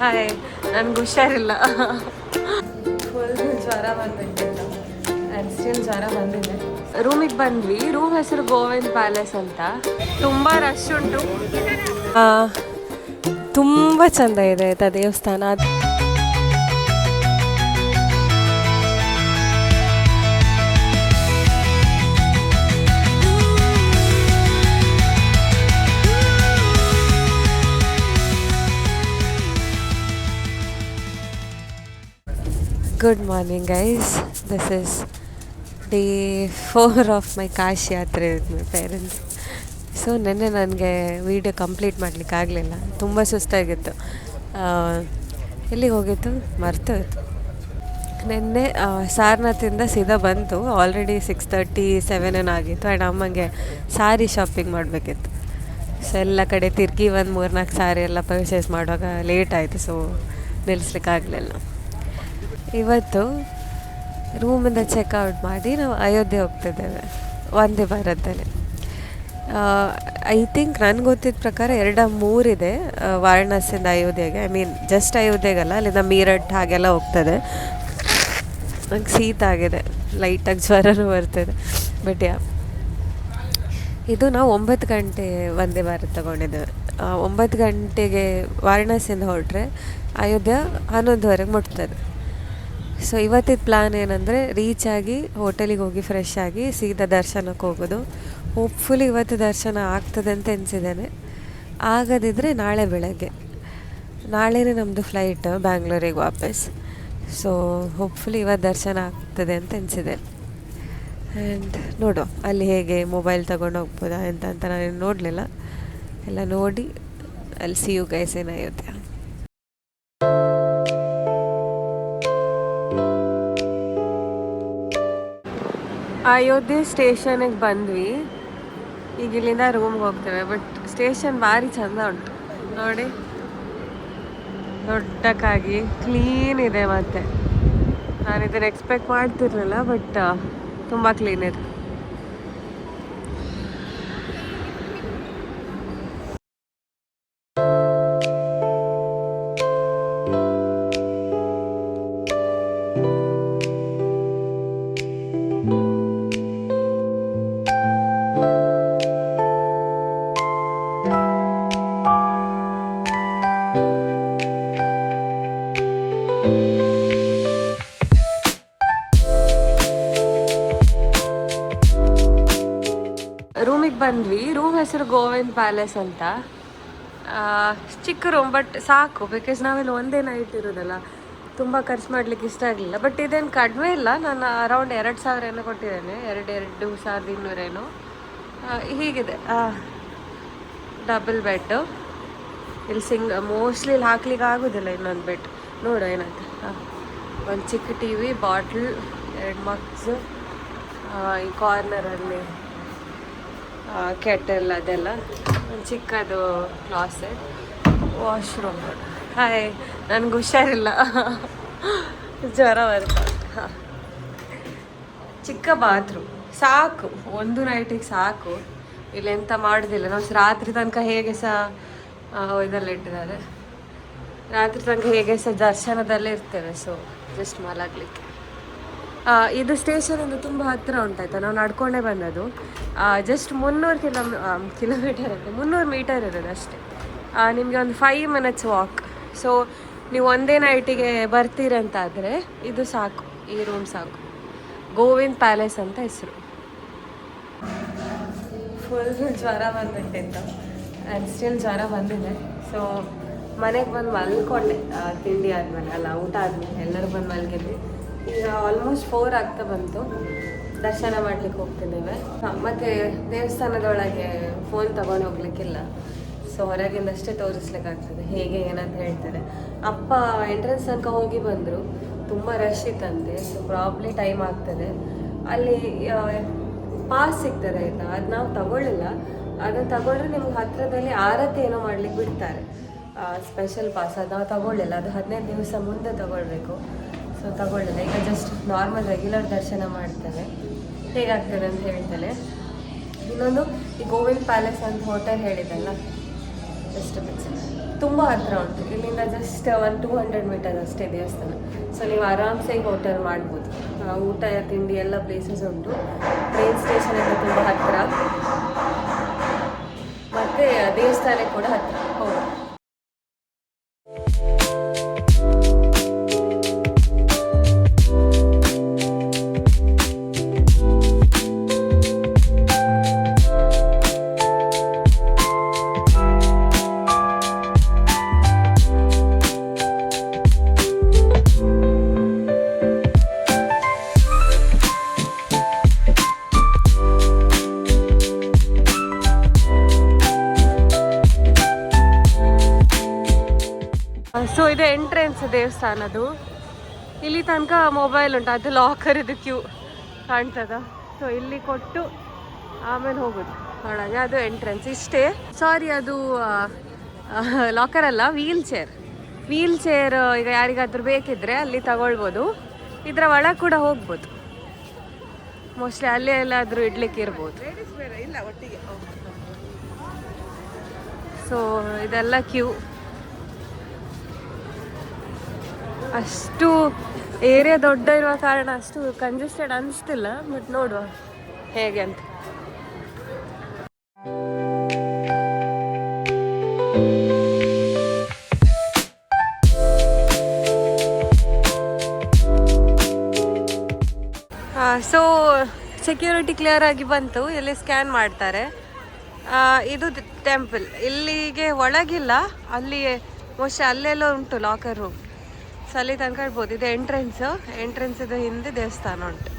Hi ನನ್ಗೆ ಹುಷಾರಿಲ್ಲ. Full ಜ್ವರ ಬಂದಿದ್ದೆ ಆ್ಯಂಡ್ ಸ್ಟಿಲ್ ಜ್ವರ ಬಂದಿದೆ. ರೂಮಿಗೆ ಬಂದ್ವಿ. ರೂಮ್ ಹೆಸರು ಗೋವಿಂದ್ ಪ್ಯಾಲೇಸ್ ಅಂತ. ತುಂಬ ರಶ್ ಉಂಟು. ತುಂಬ ಚಂದ ಇದೆ ಆಯ್ತಾ ದೇವಸ್ಥಾನ. Good morning guys this is day four of my Kashi yatra with my parents so ನಿನ್ನೆ ನನಗೆ ವೀಡಿಯೋ ಕಂಪ್ಲೀಟ್ ಮಾಡಲಿಕ್ಕೆ ಆಗಲಿಲ್ಲ. ತುಂಬ ಸುಸ್ತಾಗಿತ್ತು. ಎಲ್ಲಿಗೆ ಹೋಗಿತ್ತು ಮರ್ತೋಯ್ತು ನಿನ್ನೆ ಸಾರ್ನಾಥಿಂದ ಸಾರನಾಥಿಂದ ಸೀದಾ ಬಂತು ಆಲ್ರೆಡಿ ಸಿಕ್ಸ್ ತರ್ಟಿ ಸೆವೆನ್ ಏನೋ ಆಗಿತ್ತು. ಆ್ಯಂಡ್ ಅಮ್ಮಂಗೆ ಸಾರಿ ಶಾಪಿಂಗ್ ಮಾಡಬೇಕಿತ್ತು. ಸೊ ಎಲ್ಲ ಕಡೆ ತಿರ್ಗಿ ಒಂದು ಮೂರ್ನಾಲ್ಕು ಸಾರಿ ಎಲ್ಲ ಪರ್ಚೇಸ್ ಮಾಡುವಾಗ ಲೇಟ್ ಆಯಿತು. ಸೊ ನಿಲ್ಲಿಸ್ಲಿಕ್ಕಾಗಲಿಲ್ಲ ಇವತ್ತು ರೂಮಿಂದ ಚೆಕ್ಔಟ್ ಮಾಡಿ ನಾವು ಅಯೋಧ್ಯೆ ಹೋಗ್ತಿದ್ದೇವೆ. ಒಂದೇ ಭಾರತದಲ್ಲಿ. ಐ ಥಿಂಕ್ ನನಗೆ ಗೊತ್ತಿದ್ದ ಪ್ರಕಾರ ಎರಡ ಮೂರಿದೆ ವಾರಣಾಸಿಯಿಂದ ಅಯೋಧ್ಯೆಗೆ. ಐ ಮೀನ್ ಜಸ್ಟ್ ಅಯೋಧ್ಯೆಗಲ್ಲ, ಅಲ್ಲಿಂದ ಮೀರಟ್ ಹಾಗೆಲ್ಲ ಹೋಗ್ತದೆ. ನಂಗೆ ಶೀತ ಆಗಿದೆ ಲೈಟಾಗಿ ಜ್ವರನೂ ಬರ್ತಿದೆ ಬಟ್ ಯಾ ಇದು ನಾವು ಒಂಬತ್ತು ಗಂಟೆ ಒಂದೇ ಭಾರತ್ ತಗೊಂಡಿದ್ದೇವೆ. ಒಂಬತ್ತು ಗಂಟೆಗೆ ವಾರಣಾಸಿಯಿಂದ ಹೊರಟ್ರೆ ಅಯೋಧ್ಯೆ ಹನ್ನೊಂದುವರೆಗೆ ಮುಟ್ತದೆ. ಸೊ ಇವತ್ತಿನ ಪ್ಲ್ಯಾನ್ ಏನಂದರೆ ರೀಚ್ ಆಗಿ ಹೋಟೆಲಿಗೆ ಹೋಗಿ ಫ್ರೆಶ್ ಆಗಿ ಸೀದಾ ದರ್ಶನಕ್ಕೆ ಹೋಗೋದು. ಹೋಪ್ಫುಲಿ ಇವತ್ತು ದರ್ಶನ ಆಗ್ತದೆ ಅಂತ ಎನಿಸಿದ್ದೇನೆ. ಆಗದಿದ್ದರೆ ನಾಳೆ ಬೆಳಗ್ಗೆ. ನಾಳೆನೇ ನಮ್ಮದು ಫ್ಲೈಟ್ ಬ್ಯಾಂಗ್ಳೂರಿಗೆ ವಾಪಸ್. ಸೊ ಹೋಪ್ಫುಲಿ ಇವತ್ತು ದರ್ಶನ ಆಗ್ತದೆ ಅಂತ ಎನಿಸಿದೆ. ಆ್ಯಂಡ್ ನೋಡು ಅಲ್ಲಿ ಹೇಗೆ ಮೊಬೈಲ್ ತಗೊಂಡು ಹೋಗ್ಬೋದಾ ಎಂತ ಅಂತ ನಾನು ನೋಡಲಿಲ್ಲ. ಎಲ್ಲ ನೋಡಿ ಅಲ್ಲಿ ಸಿ ಯು ಗೈಸ್ ಏನಾಗುತ್ತೆ ಅಯೋಧ್ಯೆ ಸ್ಟೇಷನಿಗೆ ಬಂದ್ವಿ. ಈಗ ಇಲ್ಲಿಂದ ರೂಮ್ಗೆ ಹೋಗ್ತೇವೆ ಬಟ್ ಸ್ಟೇಷನ್ ಭಾರಿ ಚಂದ ಉಂಟು. ನೋಡಿ. ದೊಡ್ಡಕ್ಕಾಗಿ ಕ್ಲೀನ್ ಇದೆ ಮತ್ತೆ. ನಾನು ಇದನ್ನ ಎಕ್ಸ್ಪೆಕ್ಟ್ ಮಾಡ್ತಿರ್ಲಿಲ್ಲ ಬಟ್ ತುಂಬ ಕ್ಲೀನ್ ಇದೆ. ಗೋವಿಂದ್ ಪ್ಯಾಲೇಸ್ ಅಂತ. ಚಿಕ್ಕ ರೂಮ್ ಬಟ್ ಸಾಕು ಬಿಕಾಸ್ ನಾವಿಲ್ಲಿ ಒಂದೇ ನೈಟ್ ಇರೋದಲ್ಲ. ತುಂಬ ಖರ್ಚು ಮಾಡ್ಲಿಕ್ಕೆ ಇಷ್ಟ ಆಗಲಿಲ್ಲ. ಬಟ್ ಇದೇನು ಕಡಿಮೆ ಇಲ್ಲ. ನಾನು ಅರೌಂಡ್ ಎರಡು ಸಾವಿರ ಏನೋ ಕೊಟ್ಟಿದ್ದೇನೆ. ಎರಡು ಎರಡು ಸಾವಿರದ ಇನ್ನೂರೇನು. ಹೀಗಿದೆ. ಡಬಲ್ ಬೆಡ್ಡು ಇಲ್ಲಿ ಸಿಂಗ್ ಮೋಸ್ಟ್ಲಿ ಇಲ್ಲಿ ಹಾಕ್ಲಿಕ್ಕೆ ಆಗೋದಿಲ್ಲ ಇನ್ನೊಂದು ಬೆಡ್ ನೋಡು ಏನಂತ ಒಂದು ಚಿಕ್ಕ ಟಿ ವಿ ಬಾಟ್ಲ್ ಎರಡು ಮಗ್ಸ್ ಈ ಕಾರ್ನರಲ್ಲಿ ಕೆಟಲ್ ಅದೆಲ್ಲ. ಚಿಕ್ಕದು ಕ್ಲಾಸೆಟ್ ವಾಶ್ರೂಮ್. ಹಾಯ್, ನನಗೆ ಹುಷಾರಿಲ್ಲ. ಜ್ವರ ಬರ್ತಾ ಚಿಕ್ಕ ಬಾತ್ರೂಮ್. ಸಾಕು, ಒಂದು ನೈಟಿಗೆ ಸಾಕು. ಇಲ್ಲಿ ಎಂತ ಮಾಡೋದಿಲ್ಲ. ನಾವು ರಾತ್ರಿ ತನಕ ಹೇಗೆ ಸಹ ಇದರಲ್ಲಿ ಇಟ್ಟಿದ್ದಾರೆ. ರಾತ್ರಿ ತನಕ ಹೇಗೆ ಸಹ ದರ್ಶನದಲ್ಲೇ ಇರ್ತೇವೆ ಸೊ ಜಸ್ಟ್ ಮಲಗಲಿಕ್ಕೆ. ಇದು ಸ್ಟೇಷನಿಂದ ತುಂಬ ಹತ್ತಿರ ಉಂಟಾಯ್ತಾ ನಾವು ನಡ್ಕೊಂಡೇ ಬಂದದ್ದು. ಜಸ್ಟ್ ಮುನ್ನೂರು ಕಿಲೋ ಕಿಲೋಮೀಟರ್ ಅಂತ ಮುನ್ನೂರು ಮೀಟರ್ ಇರೋದು ಅಷ್ಟೇ. ನಿಮಗೆ ಒಂದು ಫೈವ್ ಮಿನಿಟ್ಸ್ ವಾಕ್ ಸೊ ನೀವು ಒಂದೇ ನೈಟಿಗೆ ಬರ್ತೀರಂತಾದರೆ ಇದು ಸಾಕು. ಈ ರೂಮ್ ಸಾಕು. ಗೋವಿಂದ್ ಪ್ಯಾಲೇಸ್ ಅಂತ ಹೆಸರು. ಫುಲ್ ಜ್ವರ ಬಂದ್ಬಿಟ್ಟಿತ್ತು ಆ್ಯಂಡ್ ಸ್ಟಿಲ್ ಜ್ವರ ಬಂದಿದೆ. ಸೊ ಮನೆಗೆ ಬಂದು ಮಲ್ಕೊಂಡೆ. ತಿಂಡಿ ಆದಮೇಲೆ, ಅಲ್ಲ, ಊಟ ಆದಮೇಲೆ. ಎಲ್ಲರೂ ಬಂದು ಮಲಗಿದ್ವಿ. ಆಲ್ಮೋಸ್ಟ್ ಫೋರ್ ಆಗ್ತಾ ಬಂತು. ದರ್ಶನ ಮಾಡ್ಲಿಕ್ಕೆ ಹೋಗ್ತಿದ್ದೇವೆ. ಮತ್ತೆ ದೇವಸ್ಥಾನದೊಳಗೆ ಫೋನ್ ತಗೊಂಡು ಹೋಗ್ಲಿಕ್ಕಿಲ್ಲ. ಸೊ ಹೊರಗಿಂದಷ್ಟೇ ತೋರಿಸ್ಲಿಕ್ಕಾಗ್ತದೆ. ಹೇಗೆ, ಏನಂತ ಹೇಳ್ತಾರೆ. ಅಪ್ಪ ಎಂಟ್ರೆನ್ಸ್ ತನಕ ಹೋಗಿ ಬಂದರು. ತುಂಬ ರಶ್ ಇತ್ತಂತೆ. ಸೊ ಪ್ರಾಬ್ಲಿ ಟೈಮ್ ಆಗ್ತದೆ. ಅಲ್ಲಿ ಪಾಸ್ ಸಿಗ್ತದೆ ಆಯಿತಾ? ಅದು ನಾವು ತಗೊಳ್ಳಿಲ್ಲ. ಅದನ್ನು ತಗೊಂಡ್ರೆ ನಿಮ್ಗೆ ಹತ್ರದಲ್ಲಿ ಆರತಿ ಏನೋ ಮಾಡ್ಲಿಕ್ಕೆ ಬಿಡ್ತಾರೆ. ಸ್ಪೆಷಲ್ ಪಾಸ್ ಅದು ನಾವು ತಗೊಳ್ಳಿಲ್ಲ. ಅದು ಹದಿನೈದು ದಿವಸ ಮುಂದೆ ತಗೊಳ್ಬೇಕು. ಸೊ ತಗೊಳ್ಳಿಲ್ಲ ಈಗ ಜಸ್ಟ್ ನಾರ್ಮಲ್ ರೆಗ್ಯುಲರ್ ದರ್ಶನ ಮಾಡ್ತೇನೆ ಹೇಗಾಗ್ತದೆ ಅಂತ ಹೇಳ್ತೇನೆ. ಇನ್ನೊಂದು, ಈ ಗೋವಿಂದ್ ಪ್ಯಾಲೇಸ್ ಅಂತ ಹೋಟೆಲ್ ಹೇಳಿದ್ದಲ್ಲ ಜಸ್ಟ್ ತುಂಬ ಹತ್ರ ಉಂಟು. ಇಲ್ಲಿಂದ just one two hundred metre ಅಷ್ಟೇ ದೇವಸ್ಥಾನ. ಸೊ ನೀವು ಆರಾಮ್ಸೆ ಹೋಟೆಲ್ ಮಾಡ್ಬೋದು. ಊಟ, ತಿಂಡಿ ಎಲ್ಲ ಪ್ಲೇಸಸ್ ಉಂಟು. ಟ್ರೈನ್ ಸ್ಟೇಷನ್ ಎಲ್ಲ ತುಂಬ ಹತ್ತಿರ ಮತ್ತು ದೇವಸ್ಥಾನ ಕೂಡ ಹತ್ತಿರ ದೇವಸ್ಥಾನದು ಇಲ್ಲಿ ತನಕ ಮೊಬೈಲ್ ಉಂಟು, ಅದು ಲಾಕರ್ ಇದು ಕ್ಯೂ ಕಾಣ್ತದ. ಸೊ ಇಲ್ಲಿ ಕೊಟ್ಟು ಆಮೇಲೆ ಹೋಗೋದು. ಒಳಗೆ ಅದು ಎಂಟ್ರೆನ್ಸ್ ಇಷ್ಟೇ. ಸಾರಿ ಅದು ಲಾಕರ್ ಅಲ್ಲ ವೀಲ್ ಚೇರ್ ವೀಲ್ ಚೇರ್ ಈಗ ಯಾರಿಗಾದರೂ ಬೇಕಿದ್ರೆ ಅಲ್ಲಿ ತಗೊಳ್ಬೋದು. ಇದರ ಒಳಗೆ ಕೂಡ ಹೋಗ್ಬೋದು. ಮೋಸ್ಟ್ಲಿ ಅಲ್ಲೇ ಎಲ್ಲಾದರೂ ಇಡ್ಲಿಕ್ಕೆ ಇರ್ಬೋದು. ಸೊ ಇದೆಲ್ಲ ಕ್ಯೂ ಅಷ್ಟು ಏರಿಯಾ ದೊಡ್ಡ ಇರುವ ಕಾರಣ ಅಷ್ಟು ಕಂಜೆಸ್ಟೆಡ್ ಅನಿಸ್ತಿಲ್ಲ ಬಟ್ ನೋಡುವ ಹೇಗೆ ಅಂತ. ಸೊ ಸೆಕ್ಯೂರಿಟಿ ಕ್ಲಿಯರ್ ಆಗಿ ಬಂತು, ಇಲ್ಲಿ ಸ್ಕ್ಯಾನ್ ಮಾಡ್ತಾರೆ. ಇದು ಟೆಂಪಲ್ ಇಲ್ಲಿಗೆ ಒಳಗಿಲ್ಲ ಅಲ್ಲಿ ಮೋಸ್ಟ್ ಅಲ್ಲೆಲ್ಲೋ ಉಂಟು ಲಾಕರ್ ರೂಮ್ ಸೊ ಅಲ್ಲಿ ತನಕ ಇದು ಎಂಟ್ರೆನ್ಸ್ ಎಂಟ್ರೆನ್ಸ್ ಇದು ಹಿಂದೆ ದೇವಸ್ಥಾನ ಉಂಟು.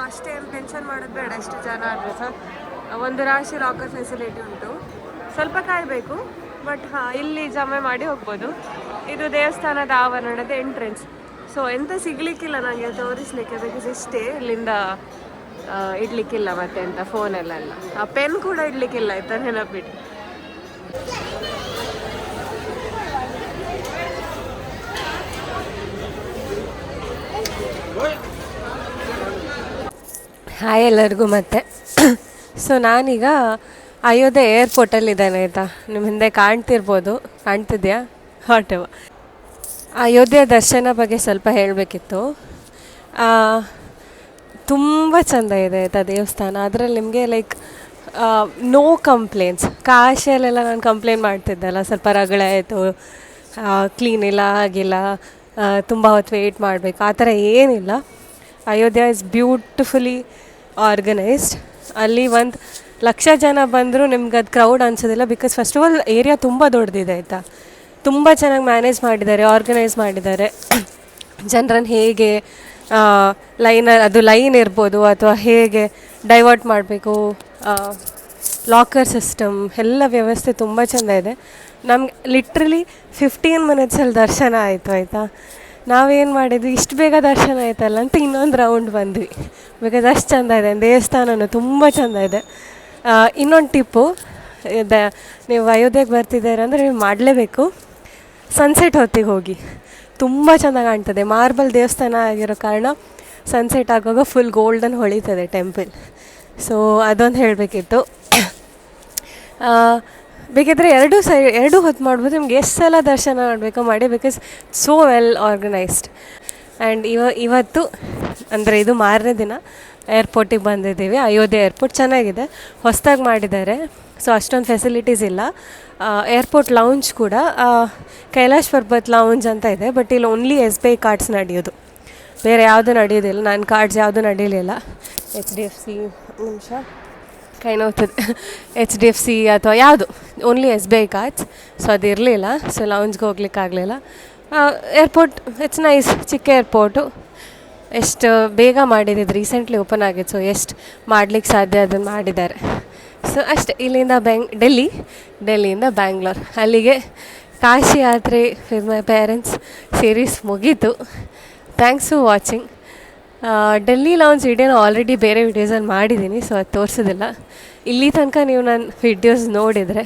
ನೀವು ಅಷ್ಟೇನು ಟೆನ್ಷನ್ ಮಾಡೋದು ಬೇಡ ಎಷ್ಟು ಜನ ಆದರೆ ಸರ್ ಒಂದು ರಾಶಿ ಲಾಕರ್ ಫೆಸಿಲಿಟಿ ಉಂಟು. ಸ್ವಲ್ಪ ಕಾಯಬೇಕು ಬಟ್ ಹಾಂ, ಇಲ್ಲಿ ಜಮೆ ಮಾಡಿ ಹೋಗ್ಬೋದು. ಇದು ದೇವಸ್ಥಾನದ ಆವರಣದ ಎಂಟ್ರೆನ್ಸ್ ಸೊ ಎಂತ ಸಿಗ್ಲಿಕ್ಕಿಲ್ಲ ನನಗೆ ತೋರಿಸ್ಲಿಕ್ಕೆ ಬಿಕಾಸ್ ಇಷ್ಟೇ ಇಲ್ಲಿಂದ ಇಡ್ಲಿಕ್ಕಿಲ್ಲ ಮತ್ತೆ ಎಂತ ಫೋನಲ್ಲೆಲ್ಲ ಆ ಪೆನ್ ಕೂಡ ಇಡ್ಲಿಕ್ಕಿಲ್ಲ ಆಯ್ತಾ ನೆನಪಿಟ್ಟು ಹಾಯ್ ಎಲ್ಲರಿಗೂ ಮತ್ತೆ. ಸೊ ನಾನೀಗ ಅಯೋಧ್ಯೆ ಏರ್ಪೋರ್ಟಲ್ಲಿದ್ದಾನೆ ಆಯಿತಾ? ನಿಮ್ಮ ಹಿಂದೆ ಕಾಣ್ತಿರ್ಬೋದು. ಕಾಣ್ತಿದ್ಯಾ? ಹಾಟ್ ಅಯೋಧ್ಯೆ ದರ್ಶನ ಬಗ್ಗೆ ಸ್ವಲ್ಪ ಹೇಳಬೇಕಿತ್ತು. ತುಂಬ ಚೆಂದ ಇದೆ ಆಯಿತಾ ದೇವಸ್ಥಾನ. ಅದರಲ್ಲಿ ನಿಮಗೆ ಲೈಕ್ ನೋ ಕಂಪ್ಲೇಂಟ್ಸ್ ಕಾಶಿಯಲ್ಲೆಲ್ಲ ನಾನು ಕಂಪ್ಲೇಂಟ್ ಮಾಡ್ತಿದ್ದೆಲ್ಲ ಸ್ವಲ್ಪ ರಗಳೆ ಆಯಿತು. ಕ್ಲೀನ್ ಇಲ್ಲ, ಆಗಿಲ್ಲ. ತುಂಬ ಹೊತ್ತು ವೆಯ್ಟ್ ಮಾಡಬೇಕು. ಆ ಥರ ಏನಿಲ್ಲ. ಅಯೋಧ್ಯೆ ಇಸ್ ಬ್ಯೂಟಿಫುಲಿ ಆರ್ಗನೈಸ್ಡ್ ಅಲ್ಲಿ ಒಂದು ಲಕ್ಷ ಜನ ಬಂದರೂ, ನಿಮ್ಗೆ ಅದು ಕ್ರೌಡ್ ಅನ್ಸೋದಿಲ್ಲ because first of all area ತುಂಬ ದೊಡ್ಡದಿದೆ ಆಯಿತಾ? ತುಂಬ ಚೆನ್ನಾಗಿ ಮ್ಯಾನೇಜ್ ಮಾಡಿದ್ದಾರೆ ಆರ್ಗನೈಸ್ ಮಾಡಿದ್ದಾರೆ. ಜನರನ್ನು ಹೇಗೆ ಲೈನ್ ಅದು ಲೈನ್ ಇರ್ಬೋದು ಅಥವಾ ಹೇಗೆ ಡೈವರ್ಟ್ ಮಾಡಬೇಕು ಲಾಕರ್ ಸಿಸ್ಟಮ್ ಎಲ್ಲ ವ್ಯವಸ್ಥೆ ತುಂಬ ಚೆಂದ ಇದೆ. ನಮ್ಗೆ ಲಿಟ್ರಲಿ ಫಿಫ್ಟೀನ್ ಮಿನಿಟ್ಸಲ್ಲಿ ದರ್ಶನ ಆಯಿತು ಆಯಿತಾ? ನಾವೇನು ಮಾಡಿದ್ವಿ? ಇಷ್ಟು ಬೇಗ ದರ್ಶನ ಆಯ್ತಲ್ಲ ಅಂತ ಇನ್ನೊಂದು ರೌಂಡ್ ಬಂದ್ವಿ. ಬಿಕಾಸ್ ಅಷ್ಟು ಚೆಂದ ಇದೆ. ದೇವಸ್ಥಾನನೂ ತುಂಬ ಚೆಂದ ಇದೆ. ಇನ್ನೊಂದು ಟಿಪ್ಪು ದ, ನೀವು ಅಯೋಧ್ಯೆಗೆ ಬರ್ತಿದ್ದೀರ ಅಂದರೆ ನೀವು ಮಾಡಲೇಬೇಕು. ಸನ್ಸೆಟ್ ಹೊತ್ತಿಗೆ ಹೋಗಿ. ತುಂಬ ಚೆಂದ ಕಾಣ್ತದೆ. ಮಾರ್ಬಲ್ ದೇವಸ್ಥಾನ ಆಗಿರೋ ಕಾರಣ ಸನ್ಸೆಟ್ ಆಗುವಾಗ ಫುಲ್ ಗೋಲ್ಡನ್ ಹೊಳಿತದೆ ಟೆಂಪಲ್ ಸೊ ಅದೊಂದು ಹೇಳಬೇಕಿತ್ತು. ಬೇಕಿದ್ರೆ ಎರಡು ಸೈ ಎರಡೂ ಹೊತ್ತು ಮಾಡ್ಬೋದು. ನಿಮ್ಗೆ ಎಷ್ಟು ಸಲ ದರ್ಶನ ಮಾಡಬೇಕು ಮಾಡಿ because so well organised and ಇವ ಇವತ್ತು, ಅಂದರೆ ಇದು ಮಾರನೇ ದಿನ ಏರ್ಪೋರ್ಟಿಗೆ ಬಂದಿದ್ದೀವಿ. ಅಯೋಧ್ಯೆ ಏರ್ಪೋರ್ಟ್ ಚೆನ್ನಾಗಿದೆ. ಹೊಸದಾಗಿ ಮಾಡಿದ್ದಾರೆ. ಸೊ ಅಷ್ಟೊಂದು ಫೆಸಿಲಿಟೀಸ್ ಇಲ್ಲ. ಏರ್ಪೋರ್ಟ್ ಲೌಂಜ್ ಕೂಡ ಕೈಲಾಶ್ ಪರ್ಬತ್ ಲೌಂಜ್ ಅಂತ ಇದೆ ಬಟ್ ಇಲ್ಲಿ only S B I cards ನಡೆಯೋದು. ಬೇರೆ ಯಾವುದೂ ನಡೆಯೋದಿಲ್ಲ. ನನ್ನ ಕಾರ್ಡ್ಸ್ ಯಾವುದೂ ನಡೀಲಿಲ್ಲ ಎಚ್ ಡಿ ಎಫ್ ಸಿ ನಿಮಿಷ. ಕೈ ಹೋಗ್ತದೆ ಎಚ್ ಡಿ ಎಫ್ ಸಿ ಅಥವಾ ಯಾವುದು only S B I cards so ಅದು ಇರಲಿಲ್ಲ. ಸೊ ಲೌಂಜ್ಗೆ ಹೋಗ್ಲಿಕ್ಕೆ ಆಗಲಿಲ್ಲ. ಏರ್ಪೋರ್ಟ್ ಇಟ್ಸ್ ನೈಸ್ ಚಿಕ್ಕ ಏರ್ಪೋರ್ಟು ಎಷ್ಟು ಬೇಗ ಮಾಡಿದ್ದು ರೀಸೆಂಟ್ಲಿ ಓಪನ್ ಆಗಿತ್ತು. ಸೊ ಎಷ್ಟು ಮಾಡ್ಲಿಕ್ಕೆ ಸಾಧ್ಯ ಅದನ್ನು ಮಾಡಿದ್ದಾರೆ. ಸೊ ಅಷ್ಟೇ. ಇಲ್ಲಿಂದ ಬೆಂಗ್ ಡೆಲ್ಲಿ ಡೆಲ್ಲಿಯಿಂದ ಬ್ಯಾಂಗ್ಳೂರ್ ಅಲ್ಲಿಗೆ Kashi yatra with my parents series ಮುಗೀತು. Thanks for watching Delhi launch ವಿಡಿಯೋನ ಆಲ್ರೆಡಿ ಬೇರೆ ವಿಡಿಯೋಸಲ್ಲಿ ಮಾಡಿದ್ದೀನಿ ಸೊ ಅದು ತೋರಿಸೋದಿಲ್ಲ. ಇಲ್ಲಿ ತನಕ ನೀವು ನನ್ನ ವಿಡಿಯೋಸ್ ನೋಡಿದರೆ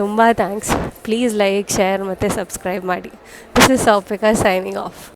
ತುಂಬ ಥ್ಯಾಂಕ್ಸ್ ಪ್ಲೀಸ್ ಲೈಕ್ ಶೇರ್ ಮತ್ತು ಸಬ್ಸ್ಕ್ರೈಬ್ ಮಾಡಿ. This is Soupika signing off